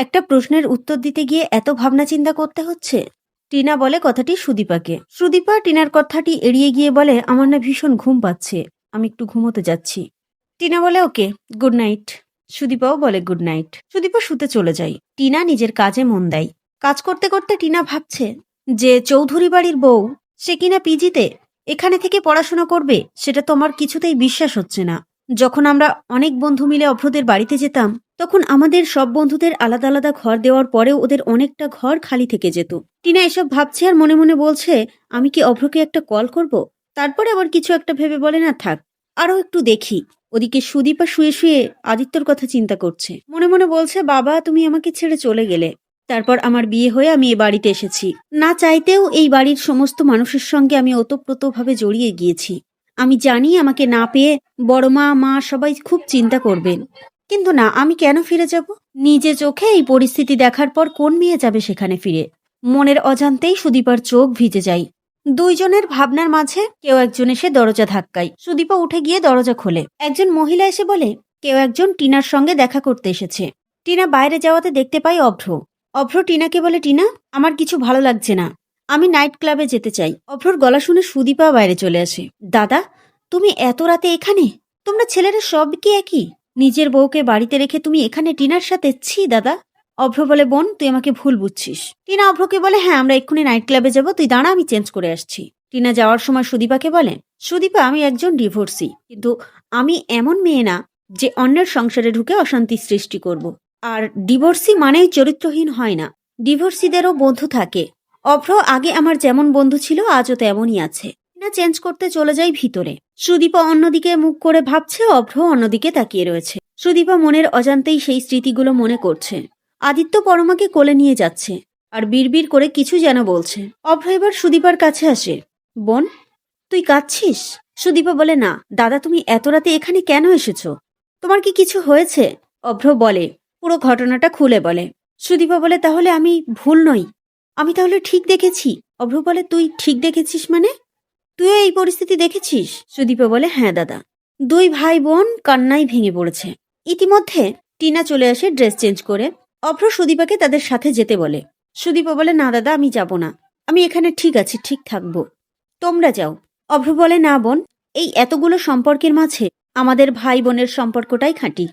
একটা প্রশ্নের উত্তর দিতে গিয়ে এত ভাবনা চিন্তা করতে হচ্ছে? টিনা বলে কথাটি সুদীপাকে। সুদীপা টিনার কথাটি এড়িয়ে গিয়ে বলে, আমার না ভীষণ ঘুম পাচ্ছে। আমি একটু ঘুমোতে যাচ্ছি। টিনা বলে, ওকে গুড নাইট সুদীপাও বলে গুড নাইট সুদীপা শুতে চলে যায়। টিনা নিজের কাজে মন দেয়। কাজ করতে করতে টিনা ভাবছে, যে চৌধুরী বাড়ির বউ, সে কিনা পিজিতে? এখানে থেকে পড়াশোনা করবে? সেটা তো আমার কিছুতেই বিশ্বাস হচ্ছে না। যখন আমরা অনেক বন্ধু মিলে অভ্রদের বাড়িতে যেতাম, তখন আমাদের সব বন্ধুদের আলাদা আলাদা ঘর দেওয়ার পরেও ওদের অনেকটা ঘর খালি থেকে যেত। টিনা এসব ভাবছে আর মনে মনে বলছে, আমি কি অভ্রকে একটা কল করব? তারপরে আবার কিছু একটা ভেবে বলে, না, থাক আরও একটু দেখি। ওদিকে সুদীপা শুয়ে শুয়ে আদিত্যর কথা চিন্তা করছে। মনে মনে বলছে, বাবা, তুমি আমাকে ছেড়ে চলে গেলে। তারপর আমার বিয়ে হয়ে আমি এ বাড়িতে এসেছি। না চাইতেও এই বাড়ির সমস্ত মানুষের সঙ্গে আমি ওতপ্রোতভাবে জড়িয়ে গিয়েছি। আমি জানি আমাকে না পেয়ে বড় মা মা সবাই খুব চিন্তা করবেন। কিন্তু না, আমি কেন ফিরে যাব? নিজে চোখে এই পরিস্থিতি দেখার পর কোন মেয়ে যাবে সেখানে ফিরে? মনের অজান্তেই সুদীপার চোখ ভিজে যায়। দুইজনের ভাবনার মাঝে কেউ একজন এসে দরজা ধাক্কায়। সুদীপা উঠে গিয়ে দরজা খোলে। একজন মহিলা এসে বলে, কেউ একজন টিনার সঙ্গে দেখা করতে এসেছে। টিনা বাইরে যাওয়াতে দেখতে পাই অভ্র। অভ্র টিনাকে বলে, টিনা, আমার কিছু ভালো লাগছে না। আমি নাইট ক্লাবে যেতে চাই। অভ্রর গলা শুনে সুদীপা বাইরে চলে আসে। দাদা, তুমি এত রাতে এখানে? তোমরা ছেলেরা সব কি একই? নিজের বউকে বাড়িতে রেখে তুমি এখানে টিনার সাথে? ছি, দাদা। অভ্র বলে, বোন, তুই আমাকে ভুল বুঝছিস। টিনা অভ্রকে বলে হ্যাঁ আমরা এক্ষুনি নাইট ক্লাবে যাব। তুই দাঁড়া, আমি চেঞ্জ করে আসছি। টিনা যাওয়ার সময় সুদীপাকে বলে, সুদীপা, আমি একজন ডিভোর্সি, কিন্তু আমি এমন মেয়ে না যে অন্যের সংসারে ঢুকে অশান্তি সৃষ্টি করব। আর ডিভোর্সি মানেই চরিত্রহীন হয় না। ডিভোর্সিদেরও বন্ধু থাকে। অভ্র, আগে আমার যেমন বন্ধু ছিল, আজও তেমনই আছে। না চেঞ্জ করতে চলে যাই ভিতরে। সুদীপা অন্যদিকে মুখ করে ভাবছে, অভ্র অন্যদিকে তাকিয়ে রয়েছে। সুদীপা মনের অজান্তেই সেই স্মৃতিগুলো মনে করছে। আদিত্য পরমাকে কোলে নিয়ে যাচ্ছে আর বিড়বিড় করে কিছু যেন বলছে। অভ্র এবার সুদীপার কাছে আসে। বোন, তুই কাঁদছিস? সুদীপা বলে, না, দাদা, তুমি এত রাতে এখানে কেন এসেছ? তোমার কি কিছু হয়েছে? অভ্র বলে, পুরো ঘটনাটা খুলে বলে। সুদীপা বলে, তাহলে আমি ভুল নই। আমি তাহলে ঠিক দেখেছি। অভ্র বলে, তুই ঠিক দেখেছিস মানে? তুইও এই পরিস্থিতি দেখেছিস? সুদীপা বলে হ্যাঁ দাদা। দুই ভাই বোন কান্নায় ভেঙে পড়েছে। ইতিমধ্যে টিনা চলে আসে ড্রেস চেঞ্জ করে। অভ্র সুদীপাকে তাদের সাথে যেতে বলে। সুদীপা বলে, না দাদা, আমি যাব না। আমি এখানে ঠিক আছি, ঠিক থাকব। তোমরা যাও। অভ্র বলে, না বোন, এই এতগুলো সম্পর্কের মাঝে আমাদের ভাই বোনের সম্পর্কটাই খাঁটি।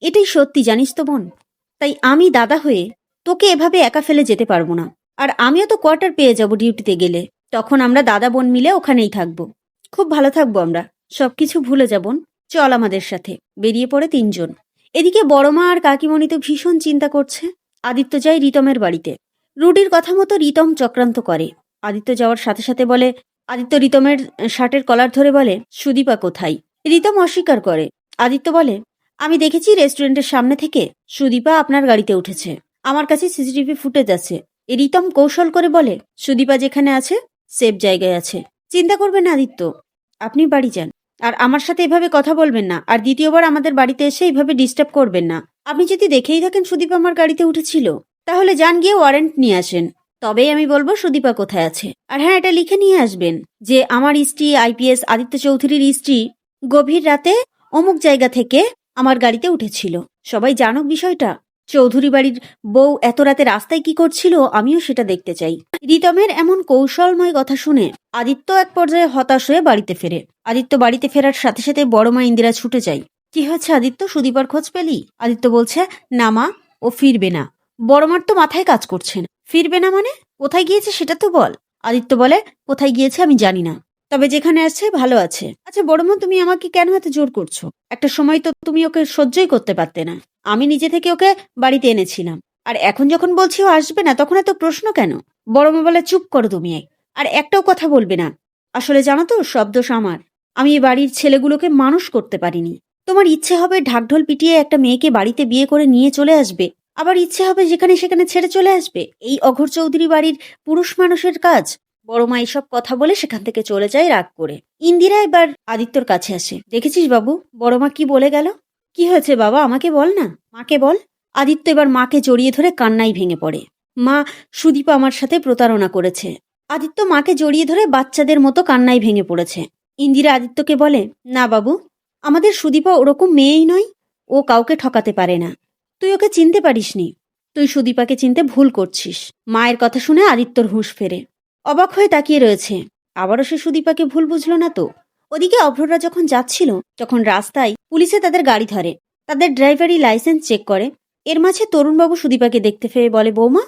এটাই সত্যি, জানিস তো বোন? তাই আমি দাদা হয়ে তোকে এভাবে একা ফেলে যেতে পারব না। আর আমিও তো কোয়ার্টার পেয়ে যাব ডিউটিতে গেলে। তখন আমরা দাদা বোন মিলে ওখানেই থাকব। খুব ভালো থাকব আমরা। সবকিছু ভুলে যাবন চল আমাদের সাথে। বেরিয়ে পড়ে তিনজন। এদিকে বড় মা আর কাকিমণি তো ভীষণ চিন্তা করছে। আদিত্য যায় রিতমের বাড়িতে। রুডির কথা মতো রিতম চক্রান্ত করে। আদিত্য যাওয়ার সাথে সাথে বলে, আদিত্য রিতমের শার্টের কলার ধরে বলে, সুদীপা কোথায়? রিতম অস্বীকার করে। আদিত্য বলে, আমি দেখেছি রেস্টুরেন্টের সামনে থেকে সুদীপা আপনার গাড়িতে উঠেছে। আমার কাছে সিসিটিভি ফুটেজ আছে। রিতম কৌশল করে বলে, সুদীপা যেখানে আছে সেফ জায়গায় আছে। চিন্তা করবেন না, আদিত্য। আপনি বাড়ি যান। আর আমার সাথে এভাবে কথা বলবেন না। আর দ্বিতীয়বার আমাদের বাড়িতে এসে এইভাবে ডিস্টার্ব করবেন না। আপনি যদি দেখেই থাকেন সুদীপা আমার গাড়িতে উঠেছিল, তাহলে যান গিয়ে ওয়ারেন্ট নিয়ে আসেন। তবেই আমি বলব সুদীপা কোথায় আছে। আর হ্যাঁ এটা লিখে নিয়ে আসবেন যে, আমার স্ত্রী আইপিএস আদিত্য চৌধুরীর স্ত্রী গভীর রাতে অমুক জায়গা থেকে আমার গাড়িতে উঠেছিল। সবাই জানুক বিষয়টা। চৌধুরী বাড়ির বউ এত রাতে রাস্তায় কি করছিল, আমিও সেটা দেখতে চাই। রিতমের এমন কৌশলময় কথা শুনে আদিত্য এক পর্যায়ে হতাশ হয়ে বাড়িতে ফেরে। আদিত্য বাড়িতে ফেরার সাথে সাথে বড় মা ইন্দিরা ছুটে যায়। কি হচ্ছে আদিত্য? সুদীপার খোঁজ পেলি? আদিত্য বলছে, না মা, ও ফিরবে না। বড় মার তো মাথায় কাজ করছে না। ফিরবে না মানে? কোথায় গিয়েছে সেটা তো বল। আদিত্য বলে, কোথায় গিয়েছে আমি জানি না। তবে যেখানে আছে, ভালো আছে। আচ্ছা বড় মা, তুমি আমাকে কেন এত জোর করছ? একটা সময় তো তুমি ওকে সহ্যই করতে পারতে না। আমি নিজে থেকে ওকে বাড়িতে এনেছিলাম। আর এখন যখন বলছি ও আসবে না, তখন এত প্রশ্ন কেন? বড় মা বলে, চুপ করো তুমি আর একটাও কথা বলবে না। আসলে জানো তো, সব দোষ আমার। আমি এই বাড়ির ছেলেগুলোকে মানুষ করতে পারিনি। তোমার ইচ্ছে হবে ঢাকঢোল পিটিয়ে একটা মেয়েকে বাড়িতে বিয়ে করে নিয়ে চলে আসবে। আবার ইচ্ছে হবে যেখানে সেখানে ছেড়ে চলে আসবে। এই অঘর চৌধুরী বাড়ির পুরুষ মানুষের কাজ। বড় মা এইসব কথা বলে সেখান থেকে চলে যায় রাগ করে। ইন্দিরা এবার আদিত্যর কাছে আসে। দেখেছিস বাবু, বড় মা কি বলে গেল? কি হয়েছে বাবা? আমাকে বল না। মাকে বল। আদিত্য এবার মাকে জড়িয়ে ধরে কান্নাই ভেঙে পড়ে। মা সুদীপা আমার সাথে প্রতারণা করেছে। আদিত্য মাকে জড়িয়ে ধরে বাচ্চাদের মতো কান্নাই ভেঙে পড়েছে। ইন্দিরা আদিত্যকে বলে, না বাবু, আমাদের সুদীপা ওরকম মেয়েই নয়। ও কাউকে ঠকাতে পারে না। তুই ওকে চিনতে পারিসনি। তুই সুদীপাকে চিনতে ভুল করছিস। মায়ের কথা শুনে আদিত্যর হুঁশ ফেরে। অবাক হয়ে তাকিয়ে রয়েছে। আবারও সে সুদীপাকে ভুল বুঝলো না তো? ওদিকে অভ্ররা যখন যাচ্ছিল, তখন রাস্তায় পুলিশে তাদের গাড়ি ধরে। তাদের ড্রাইভারি লাইসেন্স চেক করে। এর মাঝে তরুণবাবু সুদীপাকে দেখতে পেয়ে বলে, বৌমা,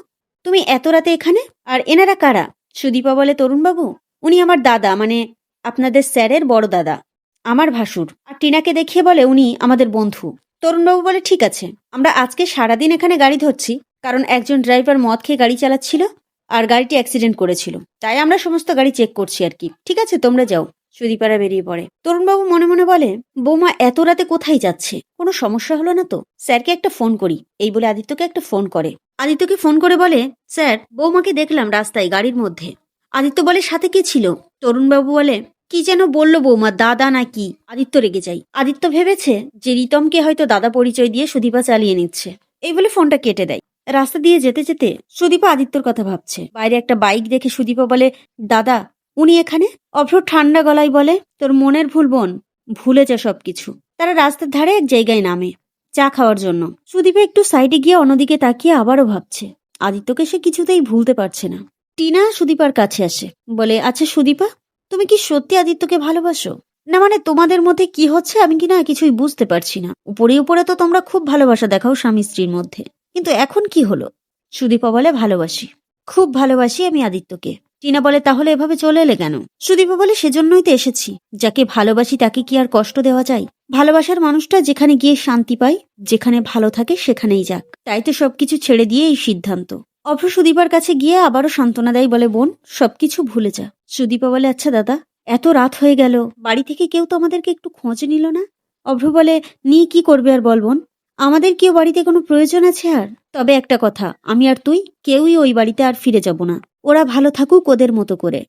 তুমি এত রাতে এখানে? আর এনারা কারা? সুদীপা বলে, তরুণবাবু, উনি আমার দাদা মানে আপনাদের স্যারের বড় দাদা, আমার ভাসুর। আর টিনাকে দেখিয়ে বলে, উনি আমাদের বন্ধু। তরুণবাবু বলে, ঠিক আছে, আমরা আজকে সারাদিন এখানে গাড়ি ধরছি, কারণ একজন ড্রাইভার মদ খেয়ে গাড়ি চালাচ্ছিল আর গাড়িটি অ্যাক্সিডেন্ট করেছিল। তাই আমরা সমস্ত গাড়ি চেক করছি আর কি। ঠিক আছে, তোমরা যাও। সুদীপারা বেরিয়ে পড়ে। তরুণবাবু মনে মনে বলে, বৌমা, এত রাতে কোথায় যাচ্ছে? কোনো সমস্যা হলো না তো? স্যারকে একটা ফোন করি। এই বলে আদিত্যকে একটা ফোন করে। আদিত্যকে ফোন করে বলে, স্যার, বৌমাকে দেখলাম রাস্তায় গাড়ির মধ্যে। আদিত্য বলে, সাথে কে ছিল? তরুণবাবু বলে, কি যেন বলল বৌমা, দাদা না কি? আদিত্য রেগে যাই আদিত্য ভেবেছে যে রিতমকে হয়তো দাদা পরিচয় দিয়ে সুদীপা চালিয়ে নিচ্ছে। এই বলে ফোনটা কেটে দেয়। রাস্তা দিয়ে যেতে যেতে সুদীপা আদিত্যর কথা ভাবছে। বাইরে একটা বাইক দেখে সুদীপা বলে, দাদা উনি এখানে অভ্র ঠান্ডা গলায় বলে, তোর মনের ভুল বোন, ভুলে যা সবকিছু। তারা রাস্তার ধারে এক জায়গায় নামে, চা খাওয়ার জন্য। সুদীপা একটু সাইডে গিয়ে অন্যদিকে তাকিয়ে আবারও ভাবছে, আদিত্যকে সে কিছুতেই ভুলতে পারছে না। টিনা সুদীপার কাছে আসে, বলে আচ্ছা সুদীপা, তুমি কি সত্যি আদিত্যকে ভালোবাসো? না মানে তোমাদের মধ্যে কি হচ্ছে আমি কি না কিছুই বুঝতে পারছি না। উপরে উপরে তো তোমরা খুব ভালোবাসা দেখাও স্বামী স্ত্রীর মধ্যে। কিন্তু এখন কি হলো? সুদীপা বলে, ভালোবাসি। খুব ভালোবাসি আমি আদিত্যকে। টিনা বলে, তাহলে এভাবে চলে এলে কেন? সুদীপা বলে, সেজন্যই তো এসেছি। যাকে ভালোবাসি তাকে কি আর কষ্ট দেওয়া যায়? ভালোবাসার মানুষটা যেখানে গিয়ে শান্তি পায়, যেখানে ভালো থাকে সেখানেই যাক। তাই তো সবকিছু ছেড়ে দিয়ে এই সিদ্ধান্ত। অভ্র সুদীপার কাছে গিয়ে আবারও সান্ত্বনা দেয় বলে, বোন, সবকিছু ভুলে যা। সুদীপা বলে আচ্ছা দাদা, এত রাত হয়ে গেল। বাড়ি থেকে কেউ তো আমাদেরকে একটু খোঁজ নিল না? অভ্র বলে নিয়ে কি করবে আর বল বোন। আমাদের কেউ বাড়িতে কোনো প্রয়োজন আছে আর? তবে একটা কথা, আমি আর তুই কেউই ওই বাড়িতে আর ফিরে যাব না। ওরা ভালো থাকুক ওদের মতো করে।